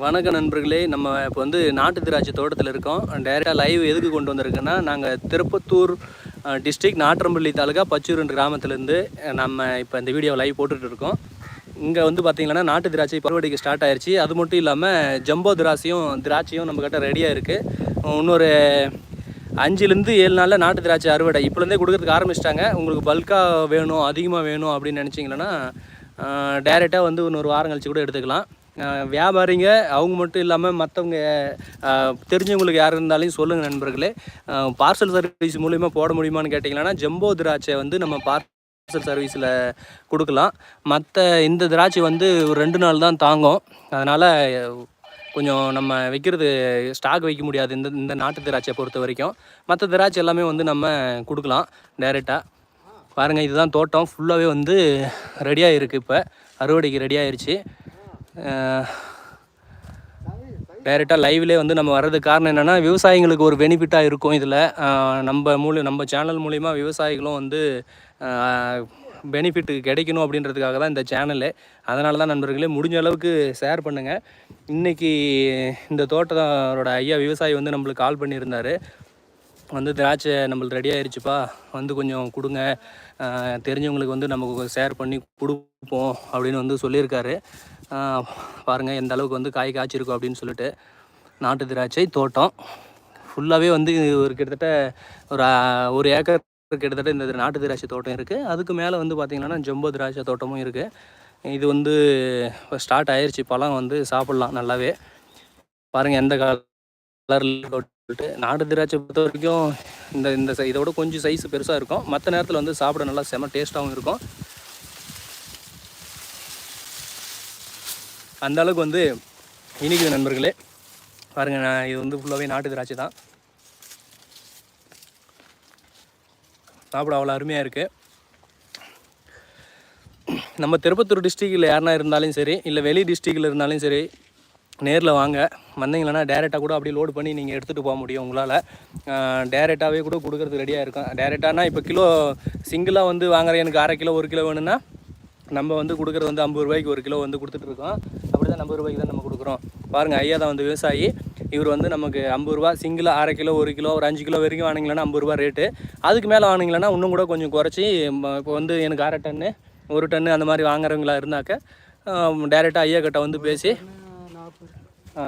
வணக்க நண்பர்களே. நம்ம இப்போ வந்து நாட்டு திராட்சை தோட்டத்தில் இருக்கோம். டைரெக்டாக லைவ் எதுக்கு கொண்டு வந்திருக்குன்னா நாங்கள் திருப்பத்தூர் டிஸ்ட்ரிக்ட் நாற்றம்பள்ளி தாலுகா பச்சூர் கிராமத்துலேருந்து நம்ம இப்போ இந்த வீடியோ லைவ் போட்டுட்டு இருக்கோம். இங்கே வந்து பார்த்திங்கன்னா நாட்டு திராட்சை பருவடிக்கு ஸ்டார்ட் ஆயிடுச்சு அது மட்டும் இல்லாமல் ஜம்போ திராட்சையும் திராட்சையும் நம்மக்கிட்ட ரெடியாக இருக்குது இன்னொரு அஞ்சுலேருந்து ஏழு நாளில் நாட்டு திராட்சை அறுவடை. இப்போலேருந்தே கொடுக்குறதுக்கு ஆரம்பிச்சிட்டாங்க. உங்களுக்கு பல்காக வேணும் அதிகமாக வேணும் அப்படின்னு நினச்சிங்கன்னா டேரெக்டாக வந்து இன்னொரு வாரம் கழிச்சு கூட எடுத்துக்கலாம். வியாபாரிங்க அவங்க மட்டும் இல்லாமல் மற்றவங்க தெரிஞ்சவங்களுக்கு யார் இருந்தாலும் சொல்லுங்கள் நண்பர்களே. பார்சல் சர்வீஸ் மூலிமா போட முடியுமான்னு கேட்டிங்கன்னா ஜம்போ திராட்சை வந்து நம்ம பார்சல் சர்வீஸில் கொடுக்கலாம். மற்ற இந்த திராட்சை வந்து ஒரு ரெண்டு நாள் தான் தாங்கும். அதனால் கொஞ்சம் நம்ம வைக்கிறது ஸ்டாக் வைக்க முடியாது இந்த இந்த நாட்டு திராட்சை பொறுத்த வரைக்கும். மற்ற திராட்சை எல்லாமே வந்து நம்ம கொடுக்கலாம் டைரெக்டாக பாருங்கள் இதுதான் தோட்டம். ஃபுல்லாகவே வந்து ரெடியாக இருக்குது இப்போ. அறுவடைக்கு ரெடி ஆயிடுச்சு டைரெக்டாக லைவ்லேயே வந்து நம்ம வர்றதுக்கு காரணம் என்னென்னா விவசாயிங்களுக்கு ஒரு பெனிஃபிட்டாக இருக்கும் இதில். நம்ம மூலி நம்ம சேனல் மூலிமா விவசாயிகளும் வந்து பெனிஃபிட் கிடைக்கணும் அப்படின்றதுக்காக தான் இந்த சேனலு அதனால தான் நண்பர்களே முடிஞ்ச அளவுக்கு ஷேர் பண்ணுங்கள் இன்றைக்கி இந்த தோட்டத்தோட ஐயா விவசாயி வந்து நம்மளுக்கு கால் பண்ணியிருந்தார். வந்து திராட்சை நம்மளுக்கு ரெடி ஆயிடுச்சுப்பா வந்து கொஞ்சம் கொடுங்க. தெரிஞ்சவங்களுக்கு வந்து நமக்கு ஷேர் பண்ணி கொடுப்போம் அப்படின்னு வந்து சொல்லியிருக்காரு. பாருங்கள் எந்த அளவுக்கு வந்து காய் காய்ச்சிருக்கும் அப்படின்னு சொல்லிட்டு நாட்டு திராட்சை தோட்டம். ஃபுல்லாகவே வந்து ஒரு கிட்டத்தட்ட ஒரு ஒரு ஏக்கர் கிட்டத்தட்ட இந்த நாட்டு திராட்சை தோட்டம் இருக்குது அதுக்கு மேலே வந்து பார்த்திங்கன்னா ஜம்போ திராட்சை தோட்டமும் இருக்குது இது வந்து இப்போ ஸ்டார்ட் ஆயிடுச்சு பழம் வந்து சாப்பிட்லாம் நல்லாவே. பாருங்கள் எந்த கலரில் சொல்லிட்டு. நாட்டு திராட்சை பொறுத்த வரைக்கும் இந்த இந்த சை- இதோட கொஞ்சம் சைஸ் பெருசாக இருக்கும். மற்ற நேரத்தில் வந்து சாப்பிட நல்லா செம டேஸ்ட்டாகவும் இருக்கும். அந்த அளவுக்கு வந்து இனிக்குது நண்பர்களே. பாருங்க நான் இது வந்து ஃபுல்லாகவே நாட்டு திராட்சை தான். சாப்பிட அவ்வளோ அருமையாக இருக்குது நம்ம திருப்பத்தூர் டிஸ்ட்ரிக்டில் யாருனா இருந்தாலும் சரி இல்லை வெளி டிஸ்ட்ரிக்டில் இருந்தாலும் சரி நேரில் வாங்க. வந்தீங்களன்னா டேரெக்டாக கூட அப்படியே லோடு பண்ணி நீங்கள் எடுத்துகிட்டு போக முடியும் உங்களால். டேரெக்டாகவே கூட கொடுக்குறது ரெடியாக இருக்கும் டேரெக்டானா இப்போ கிலோ சிங்கிளாக வந்து வாங்குற எனக்கு அரை கிலோ ஒரு கிலோ வேணும்னா நம்ம வந்து கொடுக்குறது வந்து ஐம்பது ரூபாய்க்கு ஒரு கிலோ வந்து கொடுத்துட்ருக்கோம் அப்படி தான் ஐம்பது ரூபாய்க்கு தான் நம்ம கொடுக்குறோம். பாருங்கள் ஐயா தான் வந்து விவசாயி. இவர் வந்து நமக்கு ஐம்பது ரூபா சிங்கிளாக அரை கிலோ ஒரு கிலோ ஒரு அஞ்சு கிலோ வரைக்கும் வாங்கினீங்கன்னா ஐம்பது ரூபா ரேட்டு அதுக்கு மேலே வாங்கினீங்கன்னா இன்னும் கூட கொஞ்சம் குறைச்சி இப்போ வந்து எனக்கு அரை டன்னு ஒரு டன்னு அந்த மாதிரி வாங்குறவங்களா இருந்தாக்க டேரெக்டாக ஐயா கிட்ட வந்து பேசி ஆ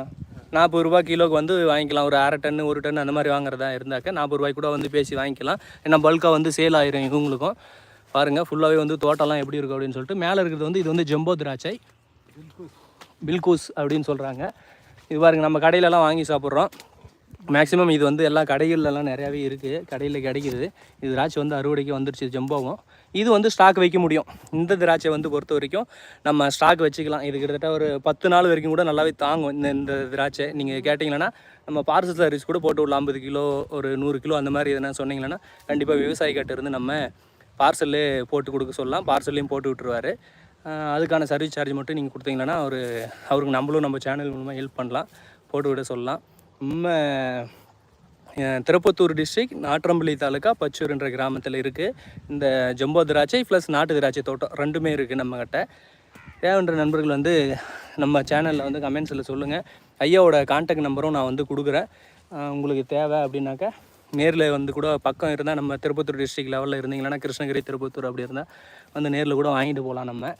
நாற்பது ரூபா கிலோக்கு வந்து வாங்கிக்கலாம். ஒரு அரை டன்னு ஒரு டன் அந்த மாதிரி வாங்குறதா இருந்தாக்க நாற்பது ரூபாய்க்கு கூட வந்து பேசி வாங்கிக்கலாம். ஏன்னா பல்காக வந்து சேல் ஆயிரும் இவங்களுக்கும். பாருங்கள் ஃபுல்லாகவே வந்து தோட்டம்லாம் எப்படி இருக்கும் அப்படின்னு சொல்லிட்டு மேலே இருக்கிறது வந்து இது வந்து ஜெம்போ திராட்சை. பில்கூஸ் அப்படின்னு சொல்கிறாங்க இது பாருங்க நம்ம கடையிலலாம் வாங்கி சாப்பிட்றோம். மேக்ஸிமம் இது வந்து எல்லா கடைகள்லாம் நிறையாவே இருக்குது கடையில் கிடைக்கிது. இது திராட்சை வந்து அறுவடைக்கு வந்துருச்சு ஜெம்போவும். இது வந்து ஸ்டாக் வைக்க முடியும். இந்த திராட்சை வந்து பொறுத்த வரைக்கும் நம்ம ஸ்டாக் வச்சுக்கலாம். இது கிட்டத்தட்ட ஒரு பத்து நாள் வரைக்கும் கூட நல்லாவே தாங்கும். இந்த இந்த திராட்சை. நீங்கள் கேட்டிங்கன்னா நம்ம பார்சல் சர்வீஸ் கூட போட்டு விடலாம் ஐம்பது கிலோ ஒரு நூறு கிலோ அந்த மாதிரி எதனா சொன்னீங்கன்னா கண்டிப்பாக விவசாயிகிட்ட இருந்து நம்ம பார்சல்லே போட்டு கொடுக்க சொல்லலாம். பார்சல்லையும் போட்டு விட்டுருவாரு. அதுக்கான சர்வீஸ் சார்ஜ் மட்டும் நீங்கள் கொடுத்தீங்கன்னா அவர் அவருக்கு நம்மளும் நம்ம சேனல் மூலமாக ஹெல்ப் பண்ணலாம். போட்டு விட சொல்லலாம். நம்ம திருப்பத்தூர் டிஸ்ட்ரிக் நாற்றம்பள்ளி தாலுக்கா பச்சூர் என்ற கிராமத்தில் இருக்குது இந்த ஜம்போ திராட்சை ப்ளஸ் நாட்டு திராட்சை தோட்டம் ரெண்டுமே இருக்குது நம்மக்கிட்ட தேவைன்ற நண்பர்கள் வந்து நம்ம சேனலில் வந்து கமெண்ட்ஸில் சொல்லுங்கள் ஐயாவோட கான்டாக்ட் நம்பரும் நான் வந்து கொடுக்குறேன். உங்களுக்கு தேவை அப்படின்னாக்கா நேரில் வந்து கூட பக்கம் இருந்தால் நம்ம திருப்பத்தூர் டிஸ்ட்ரிக் லெவலில் இருந்தீங்கன்னா கிருஷ்ணகிரி திருப்பத்தூர் அப்படி இருந்தால் வந்து நேரில் கூட வாங்கிட்டு போகலாம் நம்ம.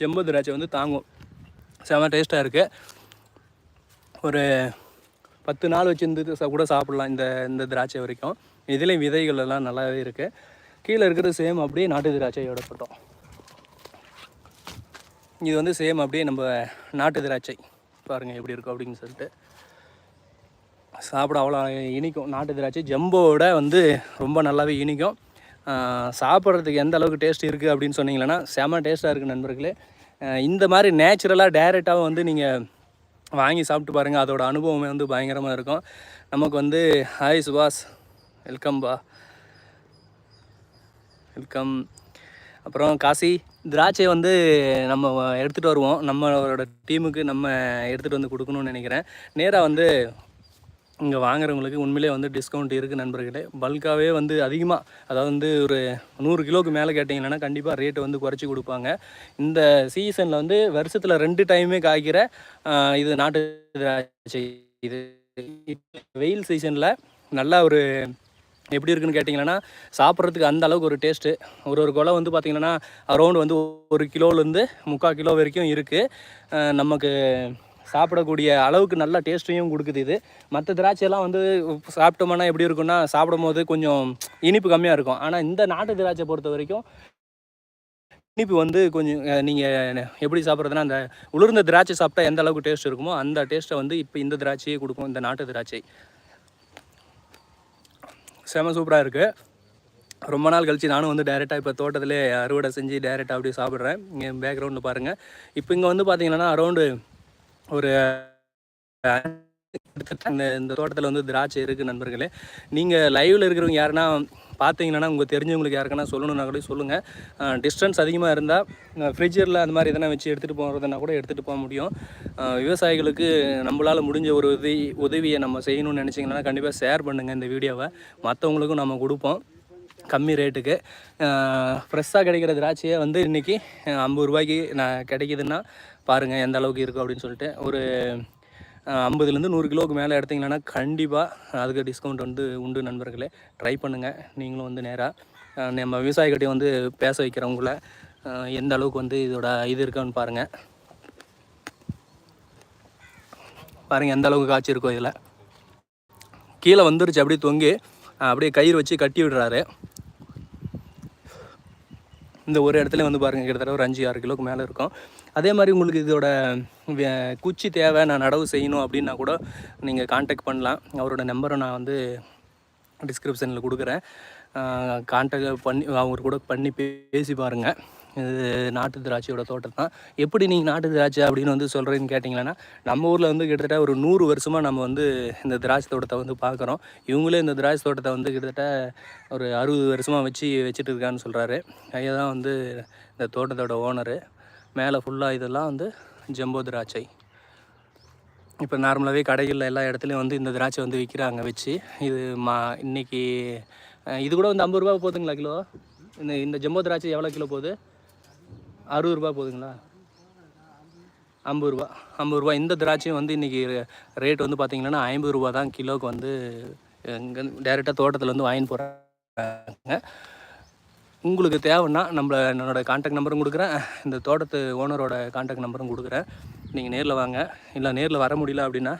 செம்பு திராட்சை வந்து தாங்கும். செம டேஸ்ட்டாக இருக்குது ஒரு பத்து நாள் வச்சுருந்து கூட சாப்பிட்லாம் இந்த இந்த திராட்சை வரைக்கும். இதுலேயும் விதைகள் எல்லாம் நல்லாவே இருக்குது கீழே இருக்கிறது சேம் அப்படியே நாட்டு திராட்சையோட பட்டம். இது வந்து சேம் அப்படியே நம்ம நாட்டு திராட்சை. பாருங்கள் எப்படி இருக்கும் அப்படின்னு சொல்லிட்டு. சாப்பிட அவ்வளோ இனிக்கும். நாட்டு திராட்சை ஜம்போட வந்து ரொம்ப நல்லாவே இனிக்கும். சாப்பிட்றதுக்கு எந்த அளவுக்கு டேஸ்ட் இருக்குது அப்படின்னு சொன்னீங்கன்னா செம டேஸ்ட்டாக இருக்குது நண்பர்களே. இந்த மாதிரி நேச்சுரலாக டேரெக்டாக வந்து நீங்கள் வாங்கி சாப்பிட்டு பாருங்கள் அதோட அனுபவமே வந்து பயங்கரமாக இருக்கும். நமக்கு வந்து ஹாய் சுபாஷ் வெல்கம் பா. வெல்கம் அப்புறம் காசி திராட்சை வந்து நம்ம எடுத்துகிட்டு வருவோம். நம்மளோட டீமுக்கு நம்ம எடுத்துகிட்டு வந்து கொடுக்கணும்னு நினைக்கிறேன். நேராக வந்து இங்கே வாங்குறவங்களுக்கு உண்மையிலே வந்து டிஸ்கவுண்ட் இருக்குது நண்பர்களே. பல்காகவே வந்து அதிகமாக அதாவது வந்து ஒரு நூறு கிலோவுக்கு மேலே கேட்டிங்கன்னா கண்டிப்பாக ரேட்டு வந்து குறைச்சி கொடுப்பாங்க. இந்த சீசனில் வந்து வருஷத்தில் ரெண்டு டைமே காய்க்கிற இது நாட்டு திராட்சை. இது வெயில் சீசனில் நல்லா ஒரு எப்படி இருக்குன்னு கேட்டிங்கன்னா சாப்பிட்றதுக்கு அந்த அளவுக்கு ஒரு டேஸ்ட்டு ஒரு ஒரு குலை வந்து பார்த்திங்கன்னா அரௌண்ட் வந்து ஒரு கிலோலேருந்து முக்கால் கிலோ வரைக்கும் இருக்குது நமக்கு சாப்பிடக்கூடிய அளவுக்கு நல்ல டேஸ்ட்டையும் கொடுக்குது இது. மற்ற திராட்சையெல்லாம் வந்து சாப்பிட்டோம்னா எப்படி இருக்கும்னா சாப்பிடும் போது கொஞ்சம் இனிப்பு கம்மியாக இருக்கும். ஆனால் இந்த நாட்டு திராட்சை பொறுத்த வரைக்கும் இனிப்பு வந்து கொஞ்சம் நீங்கள் எப்படி சாப்பிட்றதுனா அந்த உளுர்ந்த திராட்சை சாப்பிட்டா எந்த அளவுக்கு டேஸ்ட் இருக்குமோ அந்த டேஸ்ட்டை வந்து இப்போ இந்த திராட்சையே கொடுக்கும் இந்த நாட்டு திராட்சை. செம சூப்பராக இருக்குது ரொம்ப நாள் கழிச்சு நானும் வந்து டேரெக்டாக இப்போ தோட்டத்திலே அறுவடை செஞ்சு டேரெக்டாக அப்படியே சாப்பிட்றேன். இங்கே பேக்ரவுண்டில் பாருங்கள் இப்போ இங்கே வந்து பார்த்தீங்கன்னா அரௌண்டு ஒரு இந்த இந்த தோட்டத்தில் வந்து திராட்சை இருக்குது நண்பர்களே. நீங்கள் லைவில் இருக்கிறவங்க யாருன்னா பார்த்தீங்கன்னா உங்கள் தெரிஞ்சவங்களுக்கு யாருக்குன்னா சொல்லணும்னா கூட சொல்லுங்கள் டிஸ்டன்ஸ் அதிகமாக இருந்தால் ஃப்ரிட்ஜரில் அந்த மாதிரி எதனா வச்சு எடுத்துகிட்டு போகிறதுனா கூட எடுத்துகிட்டு போக முடியும். விவசாயிகளுக்கு நம்மளால் முடிஞ்ச ஒரு உதவி உதவியை நம்ம செய்யணும்னு நினச்சிங்கன்னா கண்டிப்பாக ஷேர் பண்ணுங்கள் இந்த வீடியோவை. மற்றவங்களுக்கும் நம்ம கொடுப்போம். கம்மி ரேட்டுக்கு ஃப்ரெஷ்ஷாக கிடைக்கிற திராட்சையை வந்து இன்றைக்கி ஐம்பது ரூபாய்க்கு நான் கிடைக்குதுன்னா பாருங்கள் எந்த அளவுக்கு இருக்கும் அப்படின்னு சொல்லிட்டு. ஒரு ஐம்பதுலேருந்து நூறு கிலோவுக்கு மேலே எடுத்தீங்கன்னா கண்டிப்பாக அதுக்கு டிஸ்கவுண்ட் வந்து உண்டு நண்பர்களே. ட்ரை பண்ணுங்கள் நீங்களும் வந்து நேராக நம்ம விவசாயிகிட்டையும் வந்து பேச வைக்கிறவங்கள எந்த அளவுக்கு வந்து இதோட இது இருக்கான்னு பாருங்கள் பாருங்கள் எந்த அளவுக்கு காய்ச்சி இருக்கும் இதில். கீழே வந்துருச்சு அப்படியே தொங்கி அப்படியே கயிறு வச்சு கட்டி விடுறாரு. இந்த ஒரு இடத்துல வந்து பாருங்கள் கிட்டத்தட்ட ஒரு அஞ்சு ஆறு கிலோக்கு மேலே இருக்கும். அதே மாதிரி உங்களுக்கு இதோட வே- குச்சி தேவை நான் நடவு செய்யணும் அப்படின்னா கூட நீங்கள் காண்டாக்ட் பண்ணலாம். அவரோட நம்பரை நான் வந்து டிஸ்கிரிப்ஷனில் கொடுக்குறேன். காண்டாக்ட் பண்ணி அவங்க கூட பண்ணி பேசி பாருங்கள் இது நாட்டு திராட்சையோட தோட்டம் தான். எப்படி நீங்கள் நாட்டு திராட்சை அப்படின்னு வந்து சொல்கிறேன்னு கேட்டிங்கன்னா நம்ம ஊரில் வந்து கிட்டத்தட்ட ஒரு நூறு வருஷமாக நம்ம வந்து இந்த திராட்சை தோட்டத்தை வந்து பார்க்குறோம். இவங்களே இந்த திராட்சை தோட்டத்தை வந்து கிட்டத்தட்ட ஒரு அறுபது வருஷமாக வச்சு வச்சுட்டு இருக்கான்னு சொல்கிறாரு ஐயா தான் வந்து இந்த தோட்டத்தோட ஓனரு மேலே ஃபுல்லாக இதெல்லாம் வந்து ஜம்போ திராட்சை. இப்போ நார்மலாகவே கடைகளில் எல்லா இடத்துலையும் வந்து இந்த திராட்சை வந்து விற்கிறாங்க வச்சு. இது மா இன்றைக்கி இது கூட வந்து ஐம்பது ரூபா போதுங்களா கிலோ? இந்த இந்த ஜம்போ திராட்சை எவ்வளோ கிலோ போகுது? அறுபது ரூபா போதுங்களா? ஐம்பது ரூபா ஐம்பது ரூபா இந்த திராட்சையும் வந்து இன்றைக்கி ரேட் வந்து பார்த்திங்கன்னா ஐம்பது ரூபா தான் கிலோவுக்கு வந்து இங்கே டேரெக்டாக தோட்டத்தில் வந்து வாங்கிட்டு போகிறாங்க உங்களுக்கு தேவைன்னா நம்மள என்னோட காண்டாக்ட் நம்பரும் கொடுக்குறேன். இந்த தோட்டத்து ஓனரோட காண்டாக்ட் நம்பரும் கொடுக்குறேன். நீங்கள் நேரில் வாங்க. இல்லை நேரில் வர முடியல அப்படின்னா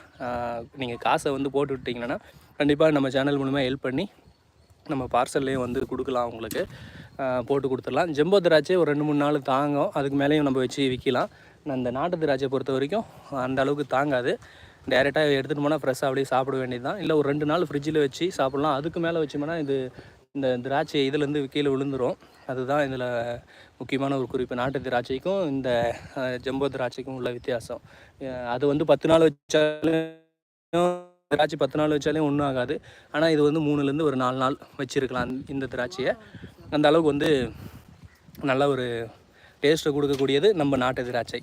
நீங்கள் காசை வந்து போட்டு விட்டிங்கன்னா கண்டிப்பாக நம்ம சேனல் மூலிமா ஹெல்ப் பண்ணி நம்ம பார்சல்லையும் வந்து கொடுக்கலாம் உங்களுக்கு. போட்டு கொடுத்துடலாம். ஜெம்போ திராட்சை ஒரு ரெண்டு மூணு நாள் தாங்கும். அதுக்கு மேலேயும் நம்ம வச்சு விற்கலாம். நான் இந்த நாட்டு திராட்சை பொறுத்த வரைக்கும் அந்த அளவுக்கு தாங்காது. டேரெக்டாக எடுத்துகிட்டு போனால் ஃப்ரெஷ்ஷாக அப்படியே சாப்பிட வேண்டியது தான் இல்லை ஒரு ரெண்டு நாள் ஃப்ரிட்ஜில் வச்சு சாப்பிட்லாம். அதுக்கு மேலே வச்சோம்னா இது இந்த திராட்சை இதுலேருந்து கீழே விழுந்துரும். அதுதான் இதில் முக்கியமான ஒரு குறிப்பு. நாட்டு திராட்சைக்கும் இந்த ஜம்போ திராட்சைக்கும் உள்ள வித்தியாசம். அது வந்து பத்து நாள் வச்சாலும் திராட்சை பத்து நாள் வச்சாலே ஒன்றும் ஆகாது. ஆனால் இது வந்து மூணுலேருந்து ஒரு நாலு நாள் வச்சுருக்கலாம் இந்த திராட்சையை. அந்த அளவுக்கு வந்து நல்ல ஒரு டேஸ்ட்டை கொடுக்கக்கூடியது நம்ம நாட்டு திராட்சை.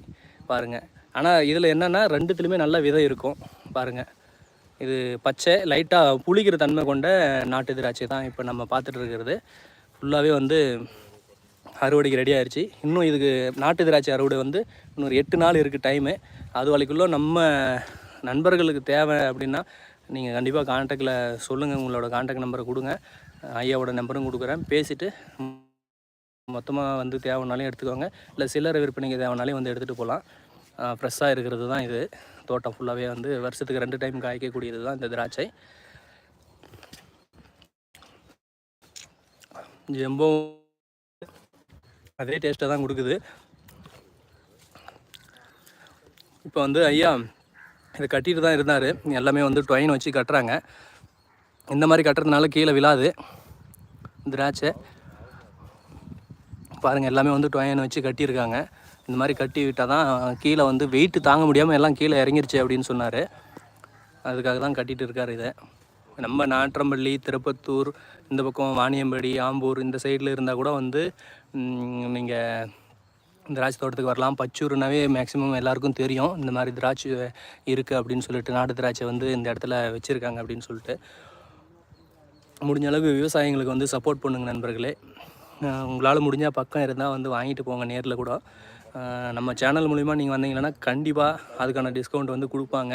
பாருங்கள் ஆனால் இதில் என்னென்னா ரெண்டுத்துலேயுமே நல்ல விதை இருக்கும். பாருங்கள் இது பச்சை லைட்டாக புளிக்கிற தன்மை கொண்ட நாட்டு திராட்சை தான் இப்போ நம்ம பார்த்துட்டு இருக்கிறது. ஃபுல்லாகவே வந்து அறுவடைக்கு ரெடி ஆயிடுச்சு இன்னும் இதுக்கு நாட்டு திராட்சை அறுவடை வந்து இன்னொரு எட்டு நாள் இருக்குது டைமு அது வரைக்குள்ளே நம்ம நண்பர்களுக்கு தேவை அப்படின்னா நீங்கள் கண்டிப்பாக காண்டாக்டில் சொல்லுங்கள் உங்களோட காண்டாக்ட் நம்பரை கொடுங்க. ஐயாவோட நம்பரும் கொடுக்குறேன். பேசிவிட்டு மொத்தமாக வந்து தேவைனாலையும் எடுத்துக்கோங்க. இல்லை சில்லறை விற்பனைக்கு தேவைனாலையும் வந்து எடுத்துகிட்டு போகலாம். ஃப்ரெஷ்ஷாக இருக்கிறது தான் இது. தோட்டம் ஃபுல்லாகவே வந்து வருஷத்துக்கு ரெண்டு டைம் காய்க்கக்கூடியது தான் இந்த திராட்சை. ஜெம்போ அதே டேஸ்ட்டை தான் கொடுக்குது. இப்போ வந்து ஐயா இதை கட்டிட்டு தான் இருந்தார். எல்லாமே வந்து டொயின் வச்சு கட்டுறாங்க. இந்த மாதிரி கட்டுறதுனால கீழே விழாது திராட்சை. பாருங்கள் எல்லாமே வந்து டொயின் வச்சு கட்டியிருக்காங்க. இந்த மாதிரி கட்டி விட்டால் தான் கீழே வந்து வெயிட்டு தாங்க முடியாமல் எல்லாம் கீழே இறங்கிருச்சு அப்படின்னு சொன்னார். அதுக்காக தான் கட்டிகிட்டு இருக்கார் இதை. நம்ம நாற்றம்பள்ளி திருப்பத்தூர் இந்த பக்கம் வாணியம்படி ஆம்பூர் இந்த சைடில் இருந்தால் கூட வந்து நீங்கள் திராட்சை தோட்டத்துக்கு வரலாம். பச்சூர்னாவே மேக்ஸிமம் எல்லாருக்கும் தெரியும். இந்த மாதிரி திராட்சை இருக்குது அப்படின்னு சொல்லிட்டு நாட்டு திராட்சை வந்து இந்த இடத்துல வச்சுருக்காங்க அப்படின்னு சொல்லிட்டு. முடிஞ்ச அளவுக்கு விவசாயிங்களுக்கு வந்து சப்போர்ட் பண்ணுங்க நண்பர்களே. உங்களால் முடிஞ்சால் பக்கம் இருந்தால் வந்து வாங்கிட்டு போங்க நேரில் கூட. நம்ம சேனல் மூலிமா நீங்கள் வந்தீங்கன்னா கண்டிப்பாக அதுக்கான டிஸ்கவுண்ட் வந்து கொடுப்பாங்க.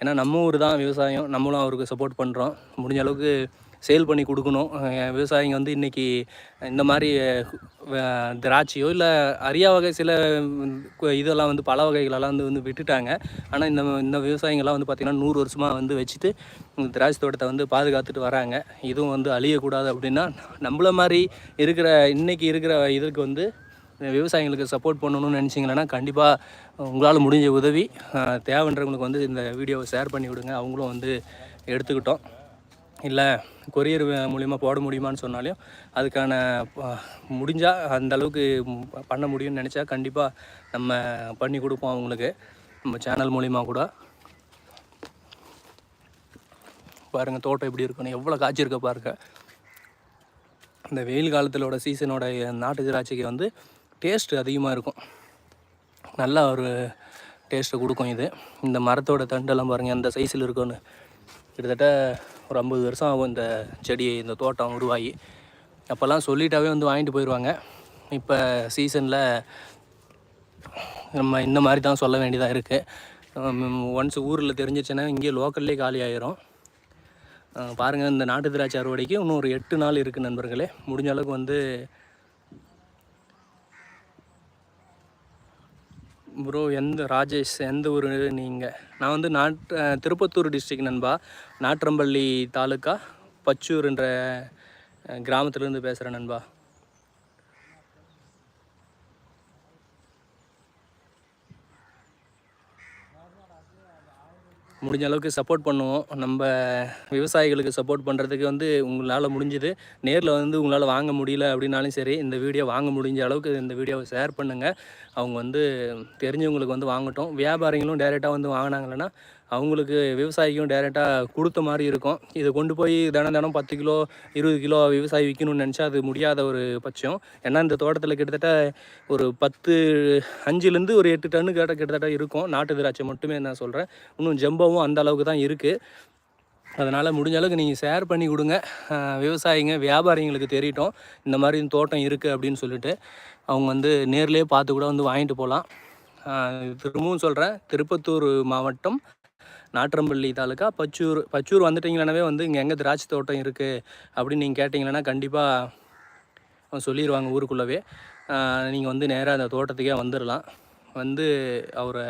ஏன்னா நம்ம ஊர் தான் விவசாயம். நம்மளும் அவருக்கு சப்போர்ட் பண்ணுறோம் முடிஞ்ச அளவுக்கு சேல் பண்ணி கொடுக்கணும். விவசாயிங்க வந்து இன்றைக்கி இந்த மாதிரி திராட்சையோ இல்லை அரியா வகை சில இதெல்லாம் வந்து பல வகைகளெல்லாம் வந்து வந்து விட்டுட்டாங்க. ஆனால் இந்த இந்த விவசாயிங்கள்லாம் வந்து பார்த்திங்கன்னா நூறு வருஷமாக வந்து வச்சுட்டு திராட்சை தோட்டத்தை வந்து பாதுகாத்துட்டு வராங்க. இதுவும் வந்து அழியக்கூடாது அப்படின்னா நம்மள மாதிரி இருக்கிற இன்றைக்கி இருக்கிற இதுக்கு வந்து விவசாயிங்களுக்கு சப்போர்ட் பண்ணணும்னு நினச்சிங்கன்னா கண்டிப்பாக உங்களால் முடிஞ்ச உதவி தேவைன்றவங்களுக்கு வந்து இந்த வீடியோவை ஷேர் பண்ணி விடுங்க. அவங்களும் வந்து எடுத்துக்கிட்டோம். இல்லை கொரியர் மூலிமா போட முடியுமான்னு சொன்னாலையும் அதுக்கான முடிஞ்சால் அந்த அளவுக்கு பண்ண முடியும்னு நினச்சா கண்டிப்பாக நம்ம பண்ணி கொடுப்போம் அவங்களுக்கு. நம்ம சேனல் மூலிமா கூட. பாருங்கள் தோட்டம் எப்படி இருக்குன்னு எவ்வளோ காய்ச்சிருக்க பாருங்க. இந்த வெயில் காலத்திலோட சீசனோட நாட்டு திராட்சைக்கு வந்து டேஸ்ட்டு அதிகமாக இருக்கும். நல்லா ஒரு டேஸ்ட்டை கொடுக்கும் இது. இந்த மரத்தோட தண்டெல்லாம் பாருங்கள் எந்த சைஸில் இருக்குன்னு. கிட்டத்தட்ட ஒரு ஐம்பது வருஷம் ஆகும் இந்த செடி இந்த தோட்டம் உருவாகி. அப்போல்லாம் சொல்லிட்டாவே வந்து வாங்கிட்டு போயிடுவாங்க. இப்போ சீசனில் நம்ம இந்த மாதிரி தான் சொல்ல வேண்டியதாக இருக்குது ஒன்ஸ் ஊரில் தெரிஞ்சிச்சுன்னா இங்கே லோக்கல்லே காலி ஆயிரும். பாருங்கள் இந்த நாட்டு திராட்சை அறுவடைக்கு இன்னும் ஒரு எட்டு நாள் இருக்குது நண்பர்களே. முடிஞ்ச அளவுக்கு வந்து ப்ரோ எந்த ராஜேஷ் எந்த ஊர் நீங்கள் நான் வந்து நாட் திருப்பத்தூர் டிஸ்ட்ரிக்ட் நண்பா. நாட்றம்பள்ளி தாலுக்கா பச்சூர்ன்ற கிராமத்துலேருந்து பேசுகிறேன் நண்பா. முடிஞ்ச அளவுக்கு சப்போர்ட் பண்ணுவோம். நம்ம விவசாயிகளுக்கு சப்போர்ட் பண்ணுறதுக்கு வந்து உங்களால் முடிஞ்சது. நேரில் வந்து உங்களால் வாங்க முடியல அப்படின்னாலும் சரி இந்த வீடியோ வாங்க முடிஞ்ச அளவுக்கு இந்த வீடியோவை ஷேர் பண்ணுங்கள் அவங்க வந்து தெரிஞ்சவங்களுக்கு வந்து வாங்கட்டும். வியாபாரிகளும் டைரெக்டாக வந்து வாங்கினாங்கன்னா அவங்களுக்கு விவசாயிக்கும் டைரெக்டாக கொடுத்த மாதிரி இருக்கும். இதை கொண்டு போய் தினம் தினம் பத்து கிலோ இருபது கிலோ விவசாயி விற்கணும்னு நினச்சா அது முடியாத ஒரு பட்சம். ஏன்னா இந்த தோட்டத்தில் கிட்டத்தட்ட ஒரு பத்து அஞ்சுலேருந்து ஒரு எட்டு டன்னு கேட்ட கிட்டத்தட்ட இருக்கும். நாட்டு திராட்சை மட்டுமே நான் சொல்கிறேன் இன்னும் ஜெம்பவும் அந்த அளவுக்கு தான் இருக்குது அதனால் முடிஞ்ச அளவுக்கு நீங்கள் ஷேர் பண்ணி கொடுங்க. விவசாயிங்க வியாபாரிங்களுக்கு தெரியட்டும். இந்த மாதிரி தோட்டம் இருக்குது அப்படின்னு சொல்லிட்டு அவங்க வந்து நேர்லேயே பார்த்து கூட வந்து வாங்கிட்டு போகலாம் திரும்பவும் சொல்கிறேன் திருப்பத்தூர் மாவட்டம் நாற்றம்பள்ளி தாலுக்கா. பச்சூர் பச்சூர் வந்துட்டிங்களானவே வந்து இங்கே எங்கே திராட்சை தோட்டம் இருக்குது அப்படின்னு நீங்கள் கேட்டிங்கன்னா கண்டிப்பாக சொல்லிடுவாங்க ஊருக்குள்ளவே. நீங்கள் வந்து நேராக அந்த தோட்டத்துக்கே வந்துடலாம் வந்து அவரை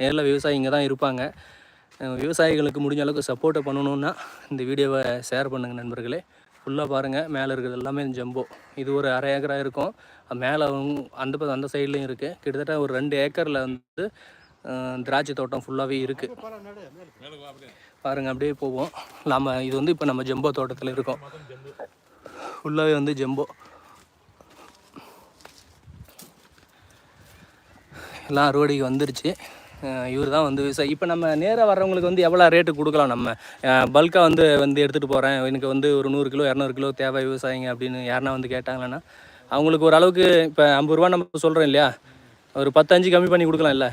நேரில் விவசாயி இங்கே தான் இருப்பாங்க. விவசாயிகளுக்கு முடிஞ்ச அளவுக்கு சப்போர்ட்டை பண்ணணுன்னா இந்த வீடியோவை ஷேர் பண்ணுங்கள் நண்பர்களே. ஃபுல்லாக பாருங்கள் மேலே இருக்கிறது எல்லாமே ஜம்போ இது ஒரு அரை ஏக்கராக இருக்கும். மேலே அந்த பக்கம் அந்த சைட்லேயும் இருக்குது கிட்டத்தட்ட ஒரு ரெண்டு ஏக்கரில் வந்து திராட்சை தோட்டம் ஃபுல்லாகவே இருக்குது பாருங்கள் அப்படியே போவோம். நாம் இது வந்து இப்போ நம்ம ஜெம்போ தோட்டத்தில் இருக்கோம். ஃபுல்லாகவே வந்து ஜெம்போ. எல்லாம் அறுவடைக்கு வந்துருச்சு. இவர் தான் வந்து விவசாயி. இப்போ நம்ம நேராக வர்றவங்களுக்கு வந்து எவ்வளோ ரேட்டு கொடுக்கலாம் நம்ம? பல்காக வந்து வந்து எடுத்துகிட்டு போகிறேன் எனக்கு வந்து ஒரு நூறு கிலோ இரநூறு கிலோ தேவை விவசாயிங்க அப்படின்னு யாருனா வந்து கேட்டாங்கன்னா அவங்களுக்கு ஓரளவுக்கு இப்போ ஐம்பது ரூபா நம்ம சொல்கிறோம் இல்லையா? ஒரு பத்தஞ்சு கம்மி பண்ணி கொடுக்கலாம் இல்லை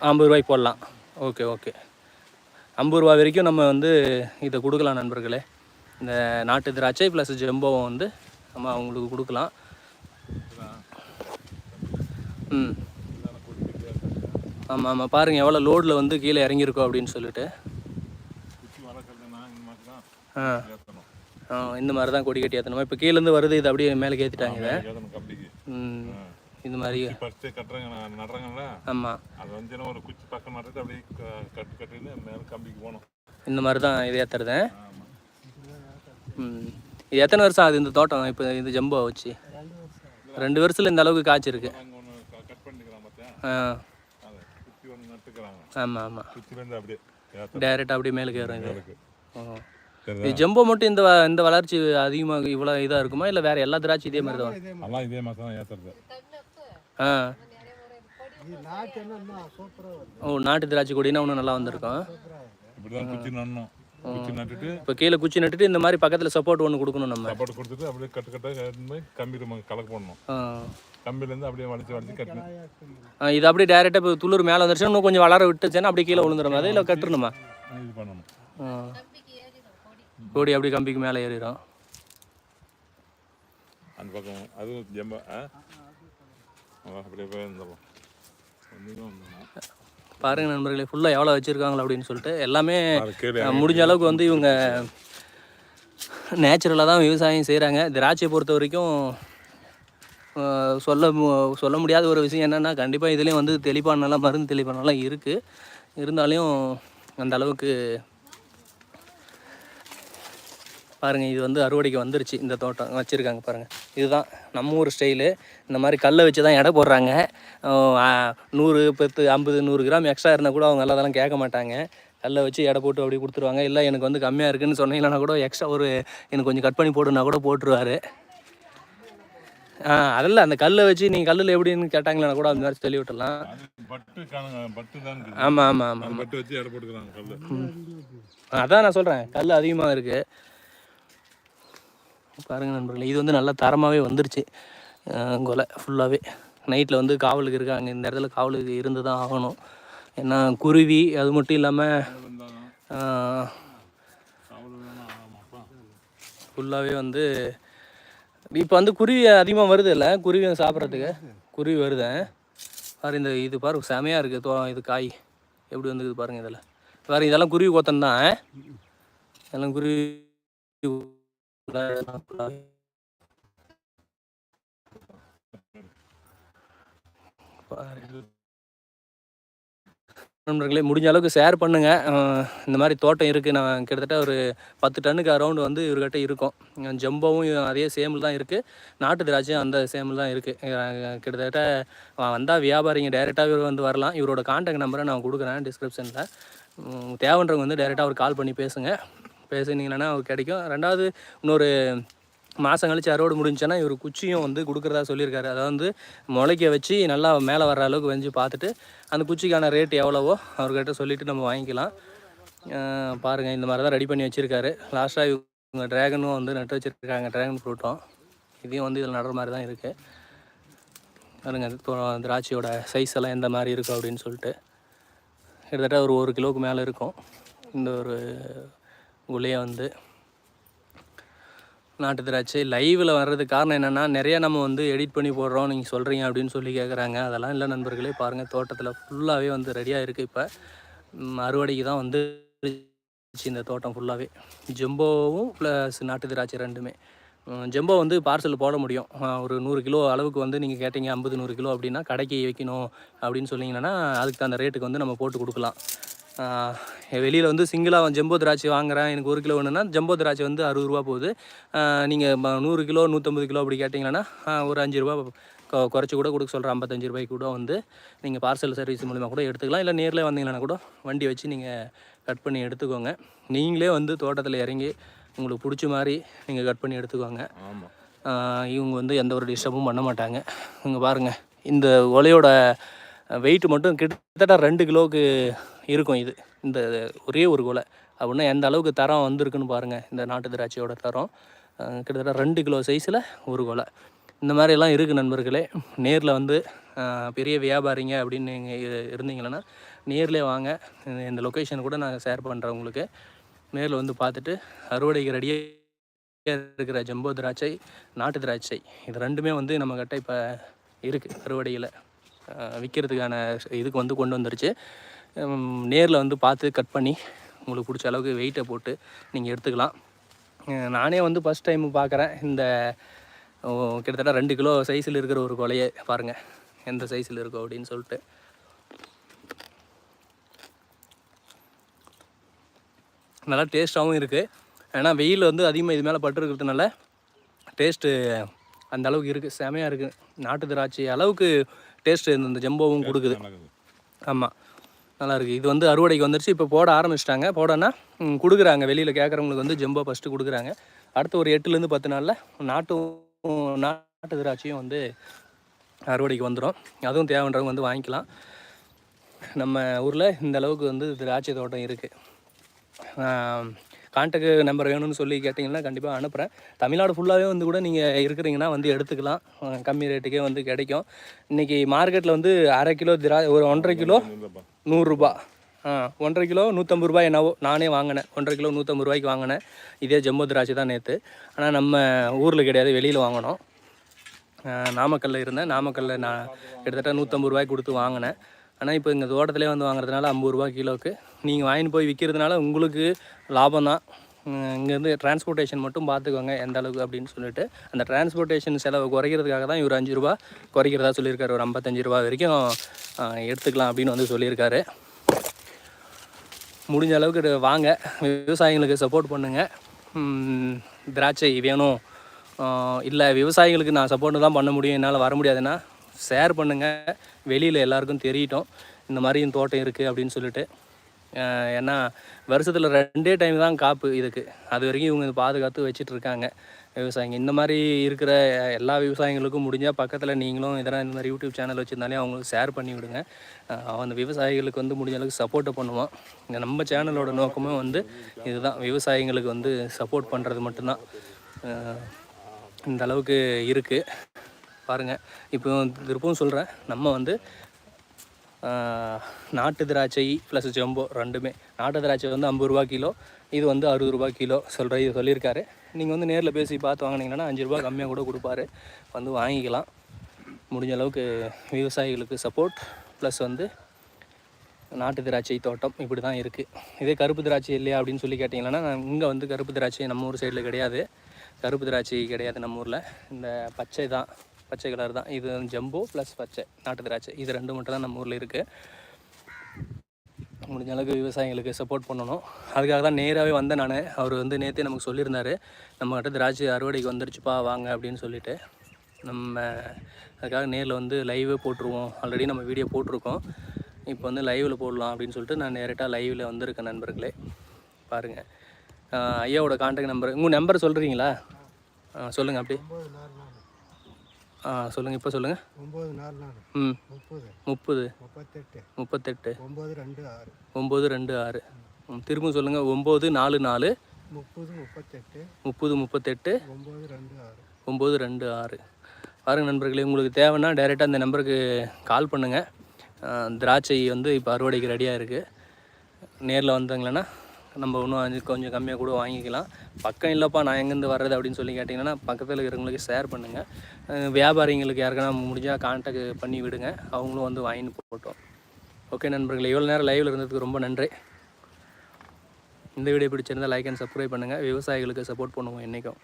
ஐம்பது ரூபாய்க்கு போடலாம். Okay okay. ஐம்பது ரூபா வரைக்கும் நம்ம வந்து இதை கொடுக்கலாம் நண்பர்களே. இந்த நாட்டு திராட்சை ப்ளஸ் ஜெம்போவும் வந்து நம்ம அவங்களுக்கு கொடுக்கலாம். ம். ஆமாம் ஆமாம் பாருங்கள் எவ்வளோ லோடில் வந்து கீழே இறங்கியிருக்கோம் அப்படின்னு சொல்லிட்டு. ஆ. ஆ இந்த மாதிரி தான் கொடி கட்டி ஏற்றணுமா இப்போ கீழேருந்து வருது இது அப்படியே மேலே ஏற்றிட்டாங்க இதை. ம். இந்த மாதிரி ஃபர்ஸ்ட் கட்டுறாங்க நடுறாங்கல்ல? ஆமாம் அது வந்து என்ன ஒரு குச்சி பக்கம் நட்டுட்டு அப்படியே க- கட்டு கட்டின்னு மேலே கம்பிக்கு போகணும். இந்த மாதிரி தான் இது ஏற்றுறது இது எத்தனை வருஷம் ஆகுது இந்த தோட்டம்? இப்போ இந்த ஜம்போ வச்சு. ரெண்டு வருஷத்தில் இந்த அளவுக்கு காய்ச்சிருக்கு. ஆ. ஆமாம் ஆமாம் டைரெக்டாக அப்படியே மேலே ஏறும் இது. ஓ. இது ஜம்போ மட்டும் இந்த இந்த வளர்ச்சி அதிகமாக இவ்வளோ இதாக இருக்குமா? இல்லை வேறு எல்லா திராட்சை இதே மாதிரி தான் இதே மாதிரி. தான் ஏற்றுறது ஆ. ஓ நாட்டு திராட்சை கொடினா இன்னும் நல்லா வந்திருக்கும். இப்படி தான் குச்சி நடணும். குச்சி நட்டுட்டு இப்போ கீழே குச்சி நட்டுட்டு இந்த மாதிரி பக்கத்தில் சப்போர்ட் ஒன்று கொடுக்கணும் நம்ம. சாப்பாடு கொடுத்துட்டு அப்படியே கட்டு கட்டாக கம்பியில் கலக்க போடணும். ஆ. கம்பியிலேருந்து அப்படியே வளைச்சு வளைச்சு கட்டணும் ஆ, இது அப்படியே டேரெக்டாக இப்போ துளிர் மேலே வந்துருச்சுன்னா இன்னும் கொஞ்சம் வளர விட்டுச்சுன்னா அப்படியே கீழே விழுந்துடும் அதை இல்லை கட்டுணுமா? இது பண்ணணும். கோடி. அப்படியே கம்பிக்கு மேலே ஏறிடும். அந்த பக்கம் அதுவும் பாருங்க நண்பர்களே ஃபுல்லாக எவ்வளோ வச்சுருக்காங்களா அப்படின்னு சொல்லிட்டு எல்லாமே முடிஞ்ச அளவுக்கு வந்து இவங்க நேச்சுரலாக தான் விவசாயம் செய்கிறாங்க திராட்சையை பொறுத்த வரைக்கும் சொல்ல சொல்ல முடியாத ஒரு விஷயம் என்னென்னா கண்டிப்பாக இதுலேயும் வந்து தெளிப்பானலாம் மருந்து தெளிப்பானலாம் இருக்குது இருந்தாலும் அந்த அளவுக்கு பாருங்கள் இது வந்து அறுவடைக்கு வந்துருச்சு. இந்த தோட்டம் வச்சுருக்காங்க பாருங்கள் இதுதான் நம்ம ஊர் ஸ்டைலு. இந்த மாதிரி கல்லை வச்சு தான் எடை போடுறாங்க. நூறு பத்து ஐம்பது நூறு கிராம் எக்ஸ்ட்ரா இருந்தால் கூட அவங்க அதெல்லாம் கேட்க மாட்டாங்க. கல்லை வச்சு எடை போட்டு அப்படி கொடுத்துருவாங்க. இல்லை எனக்கு வந்து கம்மியாக இருக்குன்னு சொன்னீங்கன்னா கூட எக்ஸ்ட்ரா ஒரு எனக்கு கொஞ்சம் கட் பண்ணி போடுனா கூட போட்டுருவாரு. ஆ அதில் அந்த கல்லை வச்சு நீங்கள் கல்லில் எப்படின்னு கேட்டாங்களா கூட அந்த மாதிரி சொல்லி இருக்குது. ஆமாம் ஆமாம் ஆமாம் அதான் நான் சொல்கிறேன் கல் அதிகமாக இருக்குது பாருங்க நண்பர்களே இது வந்து நல்லா தரமாகவே வந்துருச்சு. கொலை ஃபுல்லாகவே நைட்டில் வந்து காவலுக்கு இருக்காங்க இந்த இடத்துல காவலுக்கு இருந்து தான் ஆகணும். ஏன்னா குருவி அது மட்டும் இல்லாமல் ஃபுல்லாகவே வந்து இப்போ வந்து குருவி அதிகமாக வருது இல்லை? குருவி சாப்பிட்றதுக்கு. குருவி வருது. பாரு இந்த இது பாரு செமையாக இருக்குது தோ இது காய். எப்படி வந்துக்குது பாருங்கள் இதில். வேறு இதெல்லாம் குருவி கோத்தன் தான். இதெல்லாம் குருவி நண்பர்களே முடிஞ்ச அளவுக்கு ஷேர் பண்ணுங்க. இந்த மாதிரி தோட்டம் இருக்குது நான் கிட்டத்தட்ட ஒரு பத்து டன்னுக்கு அரௌண்ட் வந்து இவர்கிட்ட இருக்கும். ஜம்பவும் அதே சேமில் தான் இருக்குது நாட்டு திராட்சையும் அந்த சேமில் தான் இருக்குது கிட்டத்தட்ட வந்தால் வியாபாரிங்க டைரெக்டாக வந்து வரலாம். இவரோட காண்டாக்ட் நம்பரை நான் கொடுக்குறேன் டிஸ்கிரிப்ஷனில் தேவைன்றவங்க வந்து டைரெக்டாக அவர் கால் பண்ணி பேசுங்க. பேசுனீங்கன்னா அவர் கிடைக்கும். ரெண்டாவது இன்னொரு மாதம் கழிச்சு அறுவடை முடிஞ்சுன்னா இவர் குச்சியும் வந்து கொடுக்குறதா சொல்லியிருக்காரு. அதை வந்து முளைக்க வச்சு நல்லா மேலே வர்ற அளவுக்கு வெஞ்சு பார்த்துட்டு அந்த குச்சிக்கான ரேட் எவ்வளவோ அவர்கிட்ட சொல்லிவிட்டு நம்ம வாங்கிக்கலாம். பாருங்கள் இந்த மாதிரி தான் ரெடி பண்ணி வச்சுருக்காரு. லாஸ்ட்டாக இவங்க ட்ராகனும் வந்து நட்டு வச்சுருக்காங்க. ட்ராகன் ஃப்ரூட்டும் இதையும் வந்து இதில் நடுற மாதிரி தான் இருக்குது பாருங்க திராட்சையோட சைஸ் எல்லாம் எந்த மாதிரி இருக்கும் அப்படின்னு சொல்லிட்டு. கிட்டத்தட்ட ஒரு ஒரு கிலோவுக்கு மேலே இருக்கும். இந்த ஒரு உள்ளே வந்து நாட்டு திராட்சை லைவில் வர்றதுக்கு காரணம் என்னென்னா நிறையா நம்ம வந்து எடிட் பண்ணி போடுறோம் நீங்கள் சொல்கிறீங்க அப்படின்னு சொல்லி கேட்குறாங்க அதெல்லாம் இல்லை நண்பர்களே பாருங்கள் தோட்டத்தில் ஃபுல்லாகவே வந்து ரெடியாக இருக்குது இப்போ. அறுவடைக்கு தான் வந்து இந்த தோட்டம் ஃபுல்லாகவே ஜெம்போவும் ப்ளஸ் நாட்டு திராட்சை ரெண்டுமே. ஜெம்போ வந்து பார்சல் போட முடியும். ஒரு நூறு கிலோ அளவுக்கு வந்து நீங்கள் கேட்டீங்க ஐம்பது நூறு கிலோ அப்படின்னா கடைக்கு வைக்கணும் அப்படின்னு சொன்னீங்கன்னா அதுக்கு அந்த ரேட்டுக்கு வந்து நம்ம போட்டு கொடுக்கலாம். வெளியில் வந்து சிங்கிளாக ஜம்போ திராட்சை வாங்குறேன். எனக்கு ஒரு கிலோ வேணும்னா ஜம்போ திராட்சை வந்து அறுபது ரூபா போகுது. நீங்கள் நூறு கிலோ நூற்றம்பது கிலோ அப்படி கேட்டிங்கன்னா ஒரு அஞ்சு ரூபா குறைச்சி கூட கொடுக்க சொல்கிறேன் ஐம்பத்தஞ்சு ரூபாய்க்கு கூட வந்து நீங்கள் பார்சல் சர்வீஸ் மூலிமா கூட எடுத்துக்கலாம். இல்லை நேரில் வந்தீங்கன்னா கூட வண்டி வச்சு நீங்கள் கட் பண்ணி எடுத்துக்கோங்க. நீங்களே வந்து தோட்டத்தில் இறங்கி உங்களுக்கு பிடிச்ச மாதிரி நீங்கள் கட் பண்ணி எடுத்துக்கோங்க. ஆமாம் இவங்க வந்து எந்த ஒரு டிஸ்டர்பும் பண்ண மாட்டாங்க. இங்கே பாருங்கள் இந்த ஒலையோட வெயிட் மட்டும் கிட்டத்தட்ட ரெண்டு கிலோவுக்கு இருக்கும் இது. இந்த ஒரே ஒரு கொலை. அப்படின்னா எந்த அளவுக்கு தரம் வந்திருக்குன்னு பாருங்கள் இந்த நாட்டு திராட்சையோட தரம். கிட்டத்தட்ட ரெண்டு கிலோ சைஸில் ஒரு கொலை. இந்த மாதிரிலாம் இருக்குது நண்பர்களே. நேரில் வந்து பெரிய வியாபாரிங்க அப்படின்னு நீங்கள் இருந்தீங்கன்னா நேர்லேயே வாங்க. இந்த- இந்த லொக்கேஷன் கூட நான் ஷேர் பண்ணுறேன் உங்களுக்கு. நேரில் வந்து பார்த்துட்டு அறுவடைக்கு ரெடியாக இருக்கிற ஜம்போ திராட்சை நாட்டு திராட்சை இது ரெண்டுமே வந்து நம்மக்கிட்ட இப்போ இருக்குது அறுவடையில் விற்கிறதுக்கான இதுக்கு வந்து கொண்டு வந்துருச்சு. நேரில் வந்து பார்த்து கட் பண்ணி உங்களுக்கு பிடிச்ச அளவுக்கு வெயிட்டை போட்டு நீங்கள் எடுத்துக்கலாம். நானே வந்து ஃபஸ்ட் டைம் பார்க்குறேன். இந்த கிட்டத்தட்ட ரெண்டு கிலோ சைஸில் இருக்கிற ஒரு கொலையை பாருங்கள் எந்த சைஸில் இருக்கும் அப்படின்னு சொல்லிட்டு. நல்லா டேஸ்ட்டாகவும் இருக்குது ஏன்னா வெயில் வந்து அதிகமாக இது மேலே பட்டுருக்கிறதுனால டேஸ்ட்டு அந்த அளவுக்கு இருக்குது செமையாக இருக்குது நாட்டு திராட்சை அளவுக்கு டேஸ்ட்டு இந்த ஜம்போவும் கொடுக்குது. ஆமாம் நல்லா இருக்குது இது வந்து அறுவடைக்கு வந்துருச்சு. இப்போ போட ஆரம்பிச்சிட்டாங்க. போடனா கொடுக்குறாங்க. வெளியில் கேட்குறவங்களுக்கு வந்து ஜெம்போ ஃபஸ்ட்டு கொடுக்குறாங்க. அடுத்த ஒரு எட்டுலேருந்து பத்து நாளில் நாட்டும் நாட்டு திராட்சையும் வந்து அறுவடைக்கு வந்துடும் அதுவும் தேவைன்றவங்க வந்து வாங்கிக்கலாம். நம்ம ஊரில் இந்த அளவுக்கு வந்து திராட்சை தோட்டம் இருக்குது கான்டாக்ட் நம்பர் வேணும்னு சொல்லி கேட்டிங்கன்னா கண்டிப்பாக அனுப்புகிறேன் தமிழ்நாடு ஃபுல்லாகவே வந்து கூட நீங்கள் இருக்கிறீங்கன்னா வந்து எடுத்துக்கலாம். கம்மி ரேட்டுக்கே வந்து கிடைக்கும். இன்றைக்கி மார்க்கெட்டில் வந்து அரை கிலோ திரா ஒரு ஒன்றரை கிலோ நூறுரூபா ஆ ஒன்றரை கிலோ நூற்றம்பது ரூபாய் என்னவோ நானே வாங்கினேன். ஒன்றரை கிலோ நூற்றம்பது ரூபாய்க்கு வாங்கினேன். இதே ஜம்போ திராட்சை தான் நேற்று ஆனால் நம்ம ஊரில் கிடையாது வெளியில் வாங்கினோம் நாமக்கல்லில் இருந்தேன். நாமக்கல்லில் நான் கிட்டத்தட்ட நூற்றம்பது ரூபாய்க்கு கொடுத்து வாங்கினேன். ஆனால் இப்போ இங்கே தோட்டத்திலே வந்து வாங்குறதுனால ஐம்பது ரூபா கிலோவுக்கு நீங்கள் வாங்கிட்டு போய் விற்கிறதுனால உங்களுக்கு லாபம் தான் இங்கேருந்து டிரான்ஸ்போர்ட்டேஷன் மட்டும் பார்த்துக்கோங்க எந்த அளவுக்கு அப்படின்னு சொல்லிட்டு. அந்த டிரான்ஸ்போர்ட்டேஷன் செலவு குறைக்கிறதுக்காக தான் இவர் அஞ்சு ரூபா குறைக்கிறதா சொல்லியிருக்காரு. ஒரு ஐம்பத்தஞ்சு ரூபா வரைக்கும் எடுத்துக்கலாம் அப்படின்னு வந்து சொல்லியிருக்காரு. முடிஞ்ச அளவுக்கு வாங்க விவசாயிகளுக்கு சப்போர்ட் பண்ணுங்கள் திராட்சை வேணும். இல்லை விவசாயிகளுக்கு நான் சப்போர்ட்டு தான் பண்ண முடியும். என்னால் வர முடியாதுன்னா ஷேர் பண்ணுங்கள் வெளியில் எல்லாருக்கும் தெரியட்டும். இந்த மாதிரி தோட்டம் இருக்குது அப்படின்னு சொல்லிட்டு. ஏன்னா வருஷத்தில் ரெண்டே டைம் தான் காப்பு இதுக்கு. அது வரைக்கும் இவங்க இதை பாதுகாத்து வச்சிட்ருக்காங்க விவசாயிங்க. இந்த மாதிரி இருக்கிற எல்லா விவசாயிகளுக்கும் முடிஞ்சால் பக்கத்தில் நீங்களும் இதெல்லாம் இந்த மாதிரி யூடியூப் சேனல் வச்சுருந்தாலே அவங்களுக்கு ஷேர் பண்ணி விடுங்க. அந்த விவசாயிகளுக்கு வந்து முடிஞ்ச அளவுக்கு சப்போர்ட்டை பண்ணுவோம். இந்த நம்ம சேனலோட நோக்கமே வந்து இதுதான். விவசாயிங்களுக்கு வந்து சப்போர்ட் பண்ணுறது மட்டும்தான். இந்த அளவுக்கு இருக்குது பாருங்கள் இப்போ திருப்பவும் சொல்கிறேன் நம்ம வந்து நாட்டு திராட்சை ப்ளஸ் ஜம்போ ரெண்டுமே. நாட்டு திராட்சை வந்து ஐம்பது ரூபா கிலோ இது வந்து அறுபது ரூபா கிலோ சொல்கிற இது சொல்லியிருக்காரு. நீங்கள் வந்து நேரில் பேசி பார்த்து வாங்கினீங்கன்னா அஞ்சு ரூபா கம்மியாக கூட கொடுப்பாரு. வந்து வாங்கிக்கலாம். முடிஞ்ச அளவுக்கு விவசாயிகளுக்கு சப்போர்ட் ப்ளஸ் வந்து நாட்டு திராட்சை தோட்டம் இப்படி தான் இருக்குது இதே கருப்பு திராட்சை இல்லையா அப்படின்னு சொல்லி கேட்டிங்கன்னா இங்கே வந்து கருப்பு திராட்சை நம்ம ஊர் சைடில் கிடையாது. கருப்பு திராட்சை கிடையாது நம்ம ஊரில். இந்த பச்சை தான். பச்சை கலர் தான். இது ஜம்போ ப்ளஸ் பச்சை நாட்டு திராட்சை. இது ரெண்டு மட்டும் தான் நம்ம ஊரில் இருக்குது முடிஞ்ச அளவுக்கு விவசாயிகளுக்கு சப்போர்ட் பண்ணணும். அதுக்காக தான் நேராகவே வந்தேன் நான். அவர் வந்து நேற்றே நமக்கு சொல்லியிருந்தார். நம்மகிட்ட திராட்சை அறுவடைக்கு வந்துருச்சுப்பா வாங்க அப்படின்னு சொல்லிட்டு. நம்ம அதுக்காக நேரில் வந்து லைவே போட்டுருவோம். ஆல்ரெடி நம்ம வீடியோ போட்டிருக்கோம். இப்போ வந்து லைவில் போடலாம் அப்படின்னு சொல்லிட்டு நான் நேரட்டாக லைவில் வந்திருக்கேன் நண்பர்களே. பாருங்கள் ஐயாவோட கான்டாக்ட் நம்பர் உங்கள் நம்பர் சொல்கிறீங்களா சொல்லுங்கள் அப்படி ஆ சொல்லுங்கள் இப்போ சொல்லுங்கள் ஒம்பது நாலு நாலு ம். முப்பது. முப்பது. முப்பத்தெட்டு. முப்பத்தெட்டு. ஒம்பது ரெண்டு ஆறு. ஒம்பது ரெண்டு ஆறு. ம், திரும்ப சொல்லுங்கள் ஒம்பது நாலு நாலு. முப்பது முப்பத்தெட்டு. முப்பது முப்பத்தெட்டு. ஒம்பது ரெண்டு ஆறு. ஒம்பது ரெண்டு ஆறு. பாருங்கள் நண்பர்களே உங்களுக்கு தேவைன்னா டைரெக்டாக இந்த நம்பருக்கு கால் பண்ணுங்கள் திராட்சை வந்து இப்போ அறுவடைக்கு ரெடியாக இருக்குது நேரில் வந்தாங்களேன்னா நம்ம இன்னும் கொஞ்சம் கம்மியாக கூட வாங்கிக்கலாம். பக்கம் இல்லைப்பா நான் எங்கேருந்து வர்றது அப்படின்னு சொல்லி கேட்டிங்கன்னா பக்கத்தில் இருக்கிறவங்களுக்கு ஷேர் பண்ணுங்கள் வியாபாரிங்களுக்கு யாருக்கான முடிஞ்சால் கான்டாக்ட் பண்ணி விடுங்க. அவங்களும் வந்து வாங்கிட்டு போட்டோம் ஓகே நண்பர்களே இவ்வளோ நேரம் லைவில் இருந்ததுக்கு ரொம்ப நன்றி. இந்த வீடியோ பிடிச்சிருந்தால் லைக் அண்ட் சப்ஸ்கிரைப் பண்ணுங்கள் விவசாயிகளுக்கு சப்போர்ட் பண்ணுவோம் என்றைக்கும்